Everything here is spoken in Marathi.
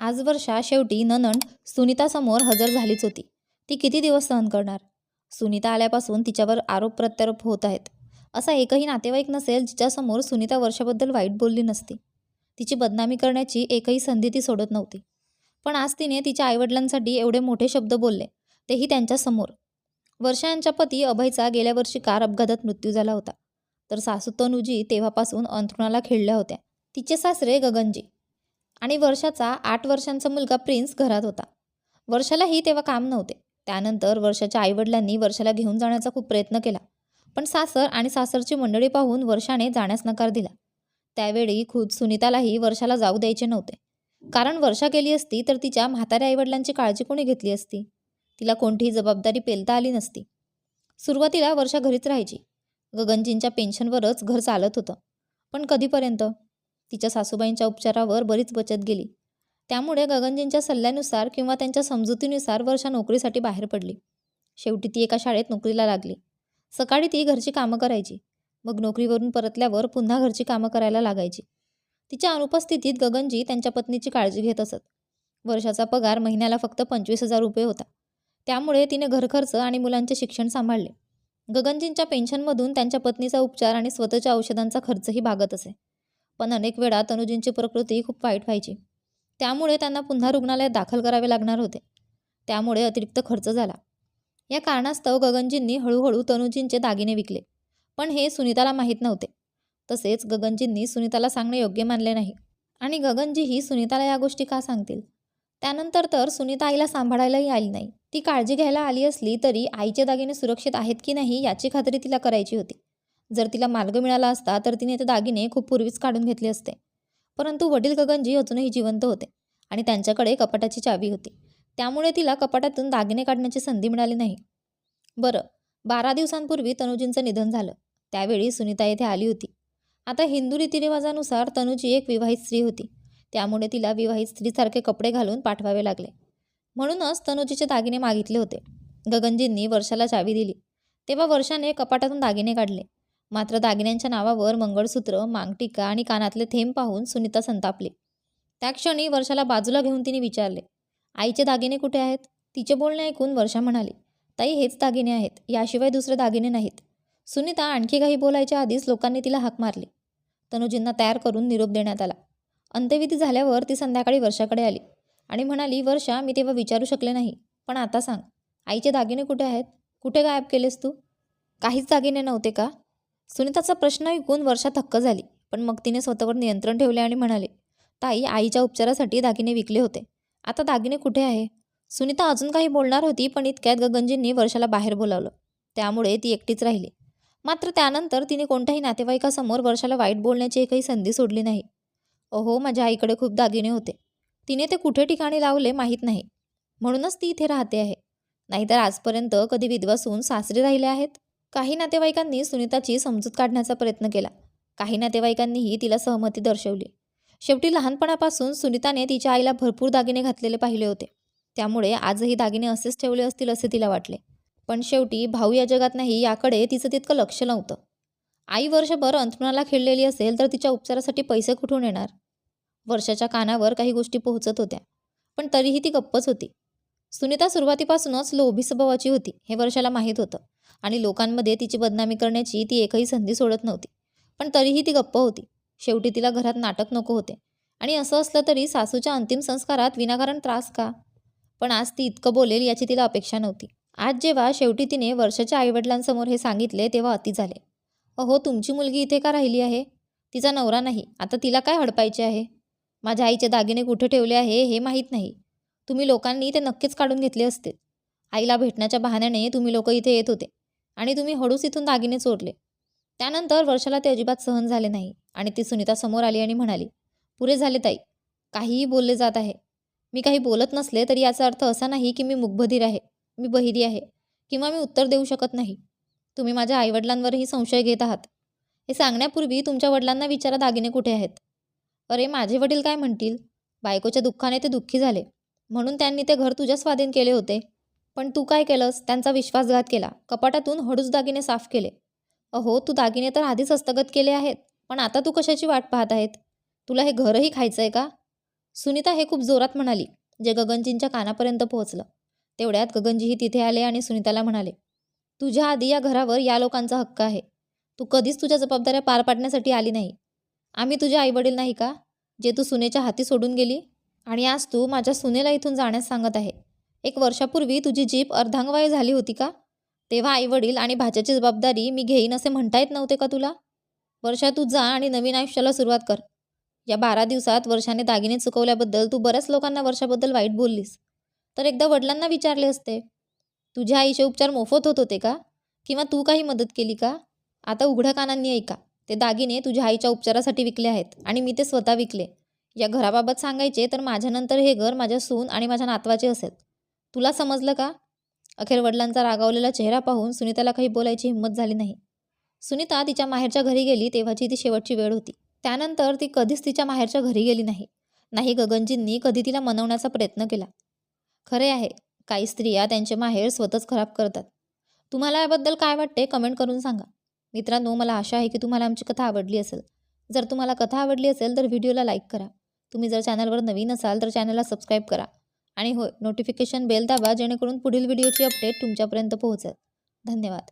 आज वर्षा शेवटी ननंद सुनीतासमोर हजर झालीच होती. ती किती दिवस सहन करणार? सुनीता आल्यापासून तिच्यावर आरोप प्रत्यारोप होत आहेत. असा एकही नातेवाईक नसेल जिच्यासमोर सुनीता वर्षाबद्दल वाईट बोलली नसती. तिची बदनामी करण्याची एकही संधी ती सोडत नव्हती. पण आज तिने तिच्या आईवडिलांसाठी एवढे मोठे शब्द बोलले तेही त्यांच्यासमोर वर्षा यांच्या पती अभयचा गेल्या वर्षी कार अपघातात मृत्यू झाला होता. तर सासू तनुजी तेव्हापासून अंथरुणाला खेळल्या होत्या. तिचे सासरे गगनजी. आणि वर्षाचा आठ वर्षांचा मुलगा प्रिन्स घरात होता. वर्षालाही तेव्हा काम नव्हते. त्यानंतर वर्षाच्या आईवडिलांनी वर्षाला घेऊन जाण्याचा खूप प्रयत्न केला. पण सासर आणि सासरची मंडळी पाहून वर्षाने जाण्यास नकार दिला. त्यावेळी खुद सुनीतालाही वर्षाला जाऊ द्यायचे नव्हते. कारण वर्षा गेली असती तर तिच्या म्हाताऱ्या आईवडिलांची काळजी कोणी घेतली असती? तिला कोणतीही जबाबदारी पेलता आली नसती. सुरुवातीला वर्षा घरीच राहायची. गगनजींच्या पेन्शनवरच घर चालत होतं. पण कधीपर्यंत? तिच्या सासूबाईंच्या उपचारावर बरीच बचत गेली. त्यामुळे गगनजींच्या सल्ल्यानुसार किंवा त्यांच्या समजुतीनुसार वर्षा नोकरीसाठी बाहेर पडली. शेवटी ती एका शाळेत नोकरीला लागली. सकाळी ती घरची कामं करायची. मग नोकरीवरून परतल्यावर पुन्हा घरची कामं करायला लागायची. तिच्या अनुपस्थितीत गगनजी त्यांच्या पत्नीची काळजी घेत असत. वर्षाचा पगार महिन्याला फक्त पंचवीस हजार रुपये होता. त्यामुळे तिने घरखर्च आणि मुलांचे शिक्षण सांभाळले. गगनजींच्या पेन्शनमधून त्यांच्या पत्नीचा उपचार आणि स्वतःच्या औषधांचा खर्चही भागत असे. पण अनेक वेळा तनुजींची प्रकृती खूप वाईट व्हायची. त्यामुळे त्यांना पुन्हा रुग्णालयात दाखल करावे लागणार होते. त्यामुळे अतिरिक्त खर्च झाला. या कारणास्तव गगनजींनी हळूहळू तनुजींचे दागिने विकले. पण हे सुनीताला माहीत नव्हते. तसेच गगनजींनी सुनीताला सांगणे योग्य मानले नाही. आणि गगनजीही सुनीताला या गोष्टी का सांगतील? त्यानंतर तर सुनीता आईला सांभाळायलाही आली नाही. ती काळजी घ्यायला आली असली तरी आईचे दागिने सुरक्षित आहेत की नाही याची खात्री तिला करायची होती. जर तिला मार्ग मिळाला असता तर तिने ते दागिने खूप पूर्वीच काढून घेतले असते. परंतु वडील गगनजी अजूनही जिवंत होते आणि त्यांच्याकडे कपाटाची चावी होती. त्यामुळे तिला कपाटातून दागिने काढण्याची संधी मिळाली नाही. बरं बारा दिवसांपूर्वी तनुजींचं निधन झालं. त्यावेळी सुनीता येथे आली होती. आता हिंदू रीतिरिवाजानुसार तनुजी एक विवाहित स्त्री होती. त्यामुळे तिला विवाहित स्त्रीसारखे कपडे घालून पाठवावे लागले. म्हणूनच तनुजीचे दागिने मागितले होते. गगनजींनी वर्षाला चावी दिली. तेव्हा वर्षाने कपाटातून दागिने काढले. मात्र दागिन्यांच्या नावावर मंगळसूत्र मांगटिका आणि कानातले थेंब पाहून सुनीता संतापली. त्या क्षणी वर्षाला बाजूला घेऊन तिने विचारले आईचे दागिने कुठे आहेत? तिचे बोलणे ऐकून वर्षा म्हणाली ताई हेच दागिने आहेत. याशिवाय दुसरे दागिने नाहीत. सुनीता आणखी काही बोलायच्या आधीच लोकांनी तिला हाक मारली. तनुजींना तयार करून निरोप देण्यात आला. अंत्यविधी झाल्यावर ती संध्याकाळी वर्षाकडे आली आणि म्हणाली वर्षा मी तेव्हा विचारू शकले नाही पण आता सांग आईचे दागिने कुठे आहेत? कुठे गायब केलेस तू? काहीच दागिने नव्हते का? सुनीताचा प्रश्न ऐकून वर्षा थक्क झाली पण मग तिने स्वतःवर नियंत्रण ठेवले आणि म्हणाले ताई आईच्या उपचारासाठी दागिने विकले होते. आता दागिने कुठे आहे? सुनीता अजून काही बोलणार होती पण इतक्यात गगनजींनी वर्षाला बाहेर बोलावलं. त्यामुळे ती एकटीच राहिली. मात्र त्यानंतर तिने कोणत्याही नातेवाईकासमोर वर्षाला वाईट बोलण्याची एकही संधी सोडली नाही. अहो माझ्या आईकडे खूप दागिने होते. तिने ते कुठे ठिकाणी लावले माहीत नाही. म्हणूनच ती इथे राहते आहे. नाहीतर आजपर्यंत कधी विधवासून सासरे राहिले आहेत? काही नातेवाईकांनी सुनीताची समजूत काढण्याचा प्रयत्न केला. काही नातेवाईकांनीही तिला सहमती दर्शवली. शेवटी लहानपणापासून सुनीताने तिच्या आईला भरपूर दागिने घातलेले पाहिले होते. त्यामुळे आजही दागिने असेच ठेवले असतील असे तिला वाटले. पण शेवटी भाऊ या जगात नाही याकडे तिचं तितकं लक्ष नव्हतं. आई वर्षभर अंथरुणाला खेळलेली असेल तर तिच्या उपचारासाठी पैसे कुठून येणार? वर्षाच्या कानावर काही गोष्टी पोहोचत होत्या पण तरीही ती गप्पच होती. सुनीता सुरुवातीपासूनच लोभी स्वभावाची होती हे वर्षाला माहीत होतं. आणि लोकांमध्ये तिची बदनामी करण्याची ती एकही संधी सोडत नव्हती. पण तरीही ती गप्प होती. शेवटी तिला घरात नाटक नको होते. आणि असं असलं तरी सासूच्या अंतिम संस्कारात विनाकारण त्रास का? पण आज ती इतकं बोलेल याची तिला अपेक्षा नव्हती. आज जेव्हा शेवटी तिने वर्षाच्या आईवडिलांसमोर हे सांगितले तेव्हा अति झाले. अहो तुमची मुलगी इथे का राहिली आहे? तिचा नवरा नाही. आता तिला काय हडपायचे आहे? माझ्या आईचे दागिने कुठे ठेवले आहे हे माहीत नाही. तुम्ही लोकांनी ते नक्कीच काढून घेतले असते. आईला भेटण्याच्या बहाण्याने तुम्ही लोक इथे येत होते. आणि तुम्ही हळूच इथून दागिने चोरले. त्यानंतर वर्षाला ते अजिबात सहन झाले नाही आणि ती सुनीता समोर आली आणि म्हणाली पुरे झाले ताई काहीही बोलले जात आहे. मी काही बोलत नसले तरी याचा अर्थ असा नाही की मी मुकबधीर आहे मी बहिरी आहे किंवा मी उत्तर देऊ शकत नाही. तुम्ही माझ्या आईवडिलांवरही संशय घेत आहात. हे सांगण्यापूर्वी तुमच्या वडिलांना विचारा दागिने कुठे आहेत. अरे माझे वडील काय म्हणतील? बायकोच्या दुःखाने ते दुःखी झाले. म्हणून त्यांनी ते घर तुझ्या स्वाधीन केले होते. पण तू काय केलंस? त्यांचा विश्वासघात केला. कपाटातून हळूच दागिने साफ केले. अहो तू दागिने तर आधीच हस्तगत केले आहेत पण आता तू कशाची वाट पाहत आहेत? तुला हे घरही खायचं आहे का? सुनीता हे खूप जोरात म्हणाली जे गगनजींच्या कानापर्यंत पोहोचलं. तेवढ्यात गगनजीही तिथे आले आणि सुनीताला म्हणाले तुझ्या आधी या घरावर या लोकांचा हक्क आहे. तू कधीच तुझ्या जबाबदाऱ्या पार पाडण्यासाठी आली नाही. आम्ही तुझे आईवडील नाही का? जे तू सुनेच्या हाती सोडून गेली आणि आज तू माझ्या सुनेला इथून जाण्यास सांगत आहे. एक वर्षापूर्वी तुझी जीप अर्धांगवाय झाली होती का? तेव्हा आईवडील आणि भाच्याची जबाबदारी मी घेईन असे म्हणता येत नव्हते का तुला? वर्षा तू जा आणि नवीन आयुष्याला सुरुवात कर. या बारा दिवसात वर्षाने दागिने चुकवल्याबद्दल तू बऱ्याच लोकांना वर्षाबद्दल वाईट बोललीस. तर एकदा वडिलांना विचारले असते तुझ्या आईचे उपचार मोफत होत होते का? किंवा तू काही मदत केली का? आता उघड्या कानांनी ऐका. ते दागिने तुझ्या आईच्या उपचारासाठी विकले आहेत आणि मी ते स्वतः विकले. या घराबाबत सांगायचे तर माझ्यानंतर हे घर माझ्या सून आणि माझ्या नातवाचे असेल. तुला समजलं का? अखेर वडिलांचा रागावलेला चेहरा पाहून सुनीताला काही बोलायची हिंमत झाली नाही. सुनीता तिच्या माहेरच्या घरी गेली तेव्हाची ती शेवटची वेळ होती. त्यानंतर ती कधीच तिच्या माहेरच्या घरी गेली नाही. नाही गगनजींनी कधी तिला मनवण्याचा प्रयत्न केला. खरे आहे काही स्त्रिया त्यांचे माहेर स्वतःच खराब करतात. तुम्हाला याबद्दल काय वाटते कमेंट करून सांगा. मित्रांनो मला आशा आहे की तुम्हाला आमची कथा आवडली असेल. जर तुम्हाला कथा आवडली असेल तर व्हिडिओला लाईक करा. तुम्ही जर चॅनलवर नवीन असाल तर चॅनलला सबस्क्राईब करा. आणि होय नोटिफिकेशन बेल दाबा जेणेकरून पुढील व्हिडिओची अपडेट तुमच्यापर्यंत पोहोचेल. धन्यवाद.